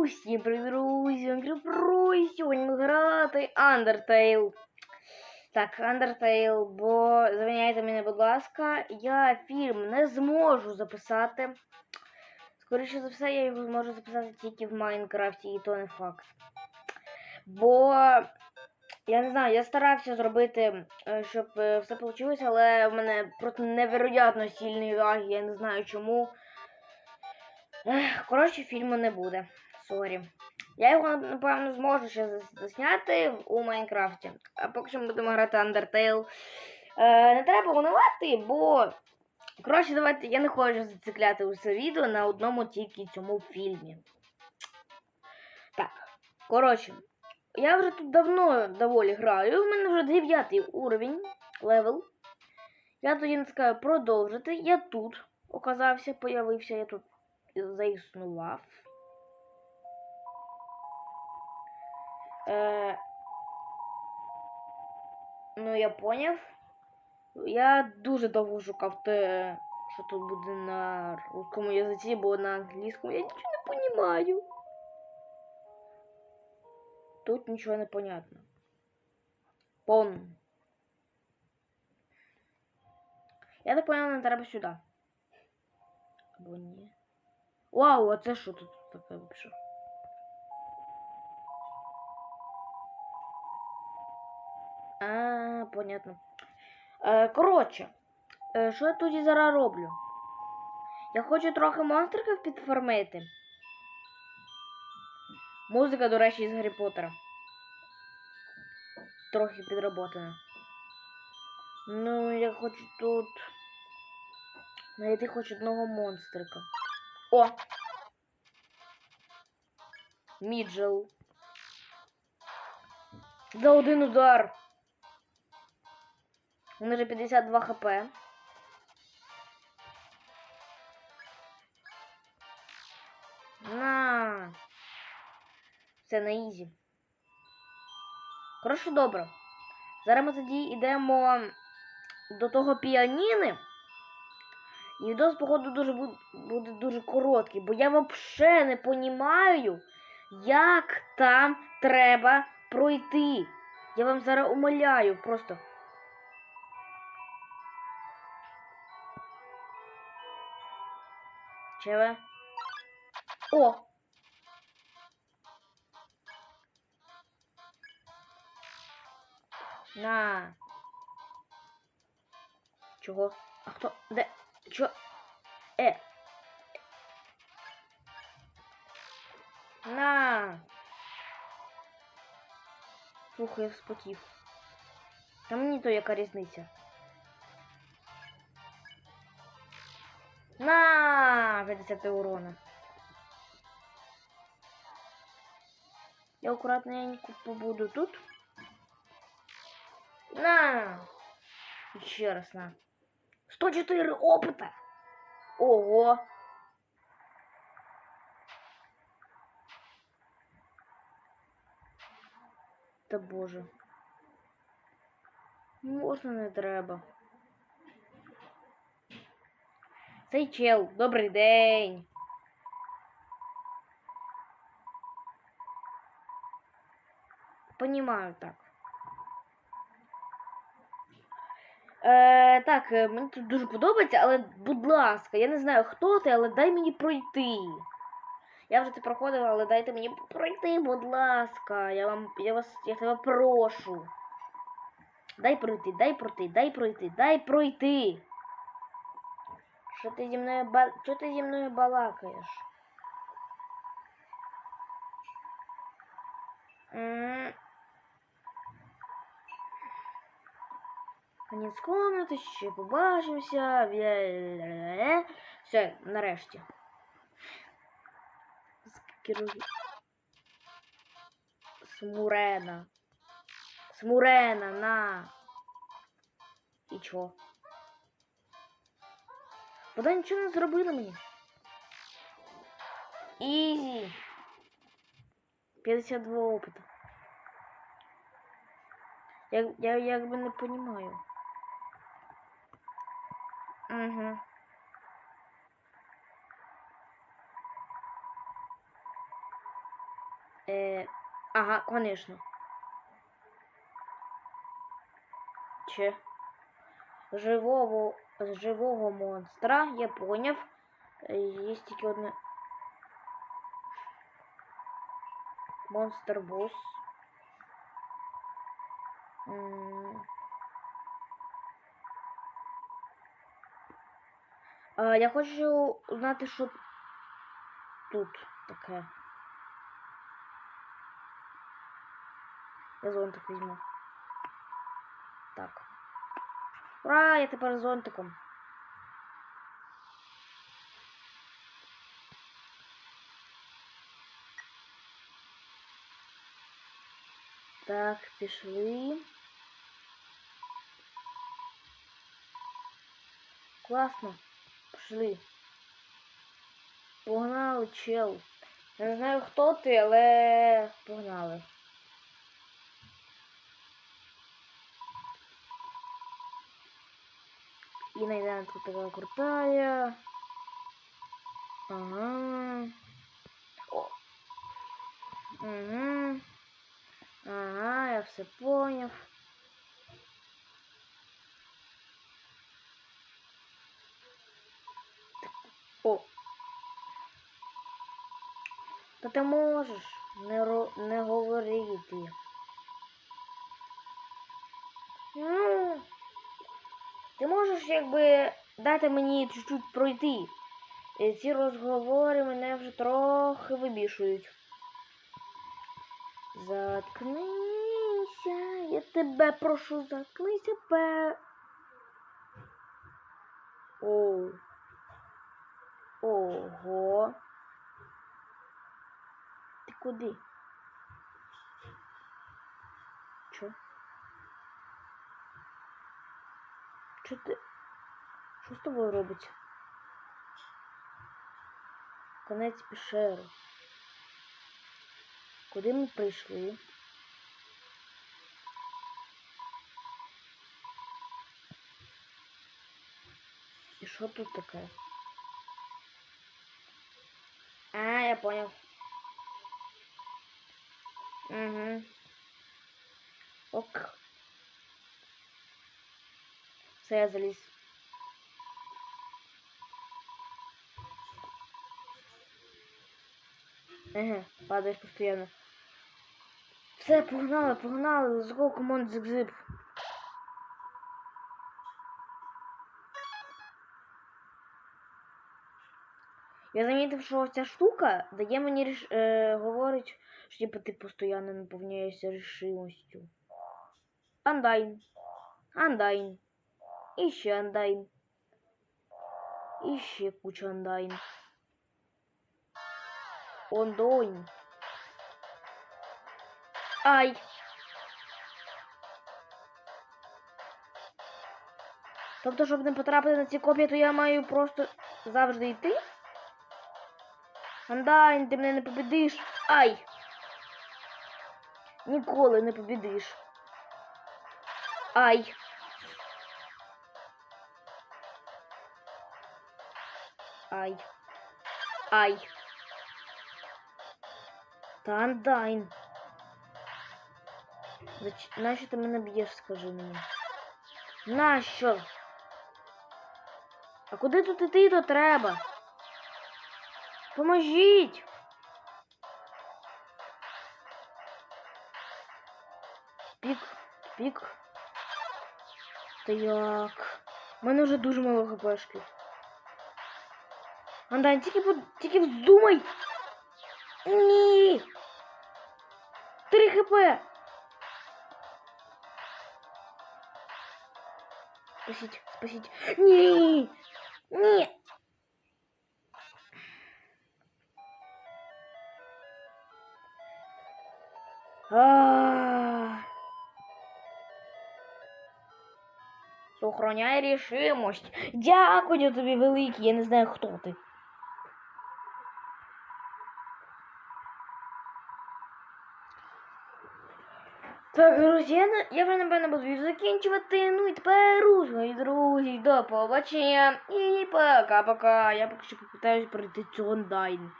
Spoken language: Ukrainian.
Усім привіт, друзі! Крипрой, сьогодні ми грати Undertale. Так, Undertale, бо звиняйте мене, будь ласка, я фільм не зможу записати. Скоріше за все, я його зможу записати тільки в Майнкрафті, і то не факт. Бо я не знаю, я старався зробити, е, щоб е, все вийшло, але в мене просто невероятно сильний лаг, я не знаю чому. Коротше, фільму не буде. Сорі. Я його, напевно, зможу ще засняти у Майнкрафті. А поки що ми будемо грати Undertale. Е, не треба унивати, бо. Коротше, давайте я не хочу зацикляти усе відео на одному тільки цьому фільмі. Так, коротше, я вже тут давно доволі граю. У мене вже 9 уровень, левел. Я тоді натискаю продовжити. Я тут оказався, появився, я тут заіснував. Е, ну, я поняв. Я дуже довго шукав те, що тут буде на русскому язиці, бо на англійському я нічого не понімаю. Тут нічого не понятно. Пон. Я так поняла, нам треба сюди. Або ні. Вау, а це що тут таке взагалі? А, понятно. Е, коротше, що я тоді зараз роблю? Я хочу трохи монстриків підформити. Музика, до речі, із Гаррі Поттера. Трохи підроботана. Ну, я хочу тут. Знайти хоч одного монстрика. О! Міджел. За один удар. У мене вже 52 хп. На. Це на ізі. Коротше, добре. Зараз ми тоді йдемо до того піаніни. І відос, походу, дуже буде дуже короткий, бо я взагалі не розумію, як там треба пройти. Я вам зараз умоляю просто. Чего? О! На. Чого? А хто? Де? Чо? Е. На. Слухай, я вспотів. Та мені то яка різниця. На 50 урона. Я аккуратненько побуду тут. На! Еще раз на. 104 опыта! Ого! Та боже. Можна не треба. Цей чел, добрий день. Понімаю так. Е, так, е, мені тут дуже подобається, але, будь ласка, я не знаю, хто ти, але дай мені пройти. Я вже це проходила, але дайте мені пройти, будь ласка. Я вам. Я вас. Я тебе прошу. Дай пройти, дай пройти, дай пройти, дай пройти. Що ти зі мною ба... Що ти зі мною балакаєш? М. Конець комнати, ще побачимося. Бля-ля-ля-ля. Все, нарешті. Скерую. Смурена. Смурена, на. І чо? Вона нічого не зробила мені. Ізі. 52 опыта. Я, я якби не понимаю. Угу. Е, ага, конечно. Че? Живого, живого монстра, я поняв. Е, Є тільки одне. Монстр босс. Я хочу знати, що тут таке. Я зонтик візьму. Так. Ура, я тепер зонтиком. Так, пішли. Класно. Пішли. Погнали, чел. Я не знаю, хто ти, але погнали. И тут такая крутая. Ага. О. Угу. Ага, я все понял. О. Та ти можеш не, ро... не говорити. Ну, ти можеш якби дати мені чуть-чуть пройти. Е, Ці розговори мене вже трохи вибішують. Заткнися, я тебе прошу, заткнися, пе. Оу. Ого. Ти куди? Чо ти? Що з тобою робиться? Конець пішери. Куди ми прийшли? І що тут таке? А, я понял. Угу. Ок. Все, я заліз. Ага, падаєш постійно. Все, погнали, погнали, let's go, come on. Я замітив, що ця штука дає мені ріш... е, говорить, що типу, ти постійно наповняєшся рішимостю. Андайн. Андайн. І ще андайн. І ще куча андайн. Ондойн. Ай. Тобто, щоб не потрапити на ці копії, то я маю просто завжди йти? Андайн, ти мене не побідиш. Ай! Ніколи не побідиш. Ай. Ай. Ай. Та Андайн. Зач- Нащо ти мене б'єш, скажи мені? Нащо? А куди тут іти то треба? Поможіть! Пік, пік. Та як? У мене вже дуже мало хпшки. Андань, тільки, под- тільки вздумай! Ні! Три хп! Спасіть, спасіть. Ні! Ні! Сохраняй рішимость. Дякую тобі великий, я не знаю, хто ти. Так, друзі, я, вже напевно буду закінчувати. Ну і тепер, мої друзі, до побачення. І пока-пока. Я поки що попитаюсь пройти цю онлайн.